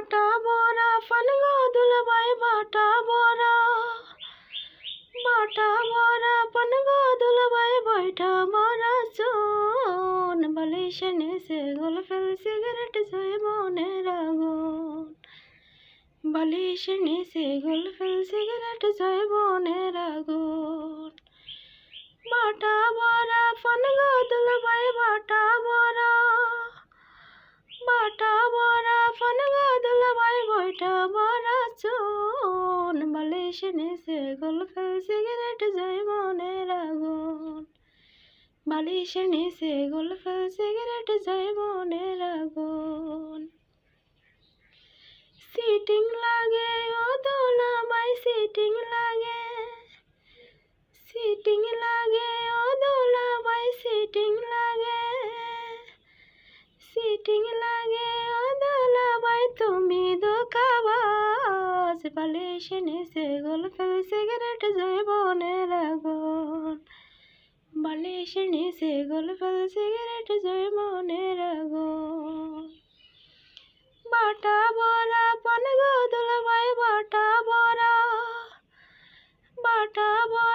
বাটা বড়া ফানগো দুলবাই বাটা বড়া। বাটা বড়া ফানগো দুলবাই বৈঠা মরা চোন বালিশে নিচে গোল ফেল সিগারেট জয় মনের আগুন। বালিশে নিচে গোল ফেল সিগারেট জয় মনের আগুন। বাটা বড়া চোন, বালিশ নিচে গোল ফেল সিগারেট জয় মনের আগুন বালিশ নিচে গোল ফেল সিগারেট জয় মনের আগুন সিটিং লাগে ও দোলাবাই সিটিং লাগে। সিটিং লাগে ও দোলাবাই সিটিং লাগে। সিটিং লাগে ও দোলাবাই তুমি পালিয়েছে নিচে গোল ফেলে সিগারেট যায় বনের আগুন বালিয়েছে নিচে গোল ফেলে সিগারেট যায় মনের আগুন বাটা বরা পান গো দুলাবাই বাটা বরা বাটা বরা